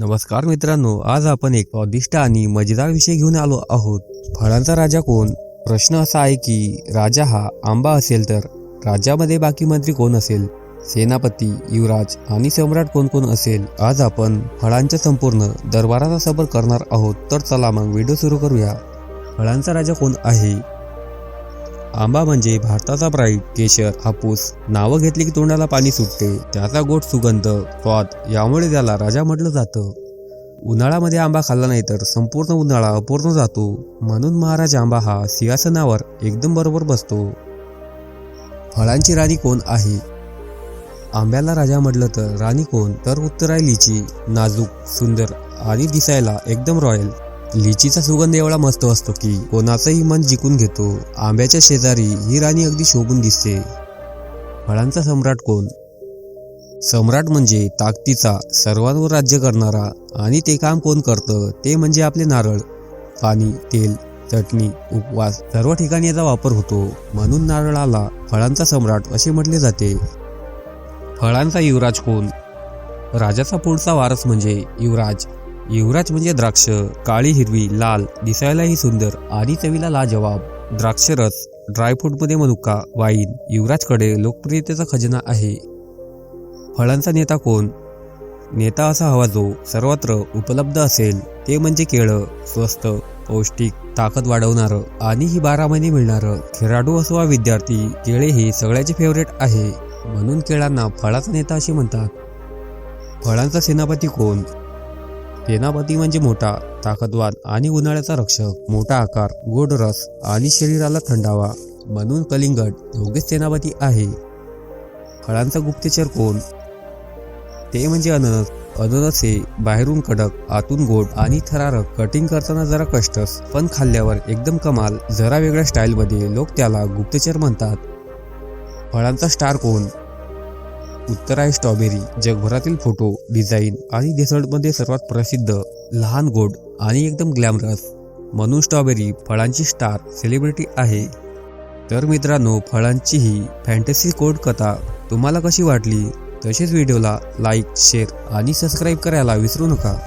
नमस्कार मित्रांनो आज आपण एक स्वादिष्ट आणि मजेदार विषय घेऊन आलो आहोत. फळांचा राजा कोण? प्रश्न असा आहे की राजा हा आंबा असेल तर राज्यामध्ये बाकी मंत्री कोण असेल? सेनापती युवराज आणि सम्राट कोण कोण असेल? आज आपण फळांच्या संपूर्ण दरबाराचा सबर करणार आहोत. तर चला मग व्हिडिओ सुरू करूया. फळांचा राजा कोण आहे? आंबा म्हणजे भारताचा ब्राईट केशर हापूस नावं घेतली की तोंडाला पाणी सुटते. त्याचा गोड सुगंध स्वाद यामुळे त्याला राजा म्हटलं जातं. उन्हाळ्यामध्ये आंबा खाल्ला नाही तर संपूर्ण उन्हाळा अपूर्ण जातो. म्हणून महाराज आंबा हा सिंहासनावर एकदम बरोबर बसतो. फळांची राणी कोण आहे? आंब्याला राजा म्हटलं तर राणी कोण? तर उत्तर आहे लिची नाजूक सुंदर आणि दिसायला एकदम रॉयल. लिचीचा सुगंध एवढा मस्त असतो की कोणाचंही मन जिंकून घेतो. आंब्याच्या शेजारी ही राणी अगदी शोभून दिसते. फळांचा सम्राट कोण? सम्राट म्हणजे ताकदीचा सर्वांवर राज्य करणारा आणि ते काम कोण करतं ते म्हणजे आपले नारळ पाणी तेल चटणी उपवास सर्व ठिकाणी याचा वापर होतो. म्हणून नारळाला फळांचा सम्राट असे म्हटले जाते. फळांचा युवराज कोण? राजाचा पुढचा वारस म्हणजे युवराज. युवराज म्हणजे द्राक्ष काळी हिरवी लाल दिसायलाही सुंदर आणि चवीला लाजवाब. द्राक्षरस ड्रायफ्रूटमध्ये मनुका वाईन युवराजकडे लोकप्रियतेचा खजिना आहे. फळांचा नेता कोण? नेता असा हवा जो सर्वत्र उपलब्ध असेल ते म्हणजे केळं स्वस्त पौष्टिक ताकद वाढवणारं आणि ही बारा महिने मिळणारं. खेळाडू असो वा विद्यार्थी केळे हे सगळ्याचे फेवरेट आहे. म्हणून केळांना फळाचा नेता असे म्हणतात. फळांचा सेनापती कोण? सेनापती म्हणजे मोठा ताकदवान आणि उन्हाळ्याचा रक्षक मोठा आकार गोड रस आणि शरीराला थंडावा. म्हणून कलिंगड योगेश सेनापती आहे. फळांचा गुप्तचर कोण? ते म्हणजे अननस. अननस हे बाहेरून कडक आतून गोड आणि थरारक. कटिंग करताना जरा कष्टस पण खाल्ल्यावर एकदम कमाल. जरा वेगळ्या स्टाईलमध्ये लोक त्याला गुप्तचर म्हणतात. फळांचा स्टार कोण? उत्तर आहे स्ट्रॉबेरी जगभरातील फोटो डिझाईन आणि डेसर्टमध्ये सर्वात प्रसिद्ध लहान गोड आणि एकदम ग्लॅमरस. म्हणून स्ट्रॉबेरी फळांची स्टार सेलिब्रिटी आहे. तर मित्रांनो फळांची ही फॅन्टसी कोड कथा तुम्हाला कशी वाटली? तसेच व्हिडिओला लाईक शेअर आणि सबस्क्राईब करायला विसरू नका.